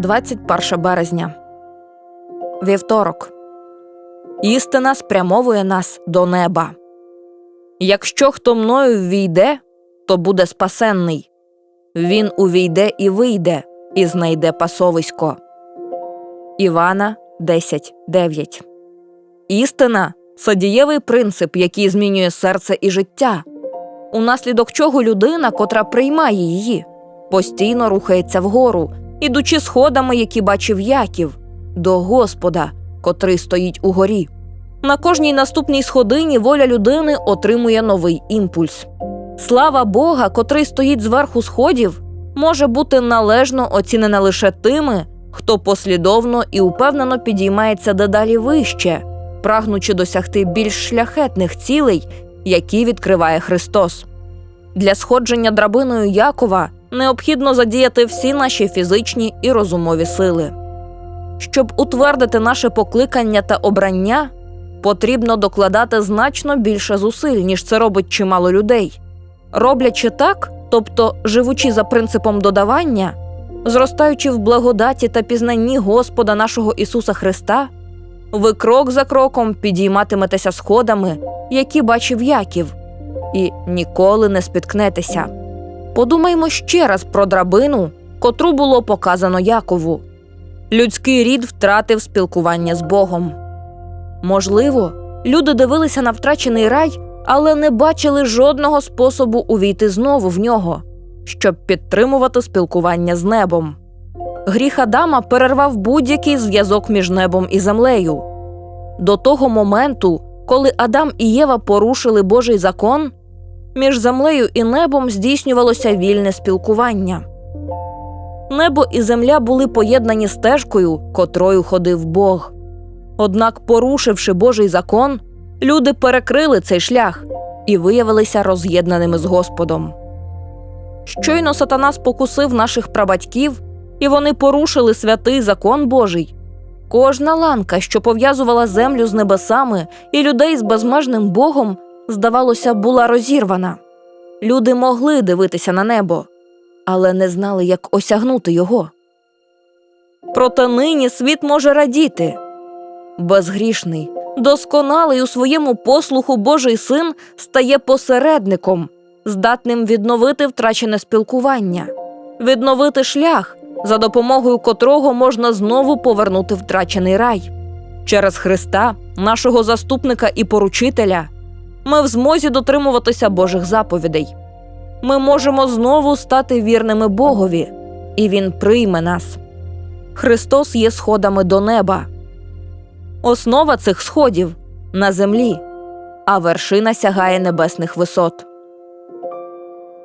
21 березня. Вівторок. Істина спрямовує нас до неба. Якщо хто мною ввійде, то буде спасенний. Він увійде і вийде, і знайде пасовисько. Івана 10.9 Істина це дієвий принцип, який змінює серце і життя, унаслідок чого людина, котра приймає її, постійно рухається вгору, ідучи сходами, які бачив Яків, до Господа, котрий стоїть угорі. На кожній наступній сходині воля людини отримує новий імпульс. Слава Бога, котрий стоїть зверху сходів, може бути належно оцінена лише тими, хто послідовно і упевнено підіймається дедалі вище, прагнучи досягти більш шляхетних цілей, які відкриває Христос. Для сходження драбиною Якова необхідно задіяти всі наші фізичні і розумові сили. Щоб утвердити наше покликання та обрання, потрібно докладати значно більше зусиль, ніж це робить чимало людей. Роблячи так, тобто живучи за принципом додавання, зростаючи в благодаті та пізнанні Господа нашого Ісуса Христа, ви крок за кроком підійматиметеся сходами, які бачив Яків, і ніколи не спіткнетеся. Подумаймо ще раз про драбину, котру було показано Якову. Людський рід втратив спілкування з Богом. Можливо, люди дивилися на втрачений рай, але не бачили жодного способу увійти знову в нього, щоб підтримувати спілкування з небом. Гріх Адама перервав будь-який зв'язок між небом і землею. До того моменту, коли Адам і Єва порушили Божий закон, між землею і небом здійснювалося вільне спілкування. Небо і земля були поєднані стежкою, котрою ходив Бог. Однак, порушивши Божий закон, люди перекрили цей шлях і виявилися роз'єднаними з Господом. Щойно сатана спокусив наших прабатьків, і вони порушили святий закон Божий. Кожна ланка, що пов'язувала землю з небесами і людей з безмежним Богом, здавалося, була розірвана. Люди могли дивитися на небо, але не знали, як осягнути його. Проте нині світ може радіти. Безгрішний, досконалий у своєму послуху Божий син стає посередником, здатним відновити втрачене спілкування, відновити шлях, за допомогою котрого можна знову повернути втрачений рай. Через Христа, нашого заступника і поручителя, ми в змозі дотримуватися Божих заповідей. Ми можемо знову стати вірними Богові, і Він прийме нас. Христос є сходами до неба. Основа цих сходів на землі, а вершина сягає небесних висот.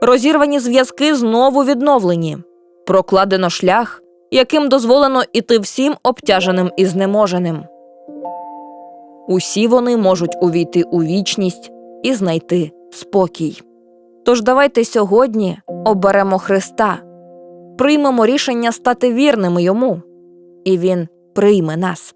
Розірвані зв'язки знову відновлені, прокладено шлях, яким дозволено іти всім обтяженим і знеможеним. Усі вони можуть увійти у вічність і знайти спокій. Тож давайте сьогодні оберемо Христа, приймемо рішення стати вірними йому, і Він прийме нас.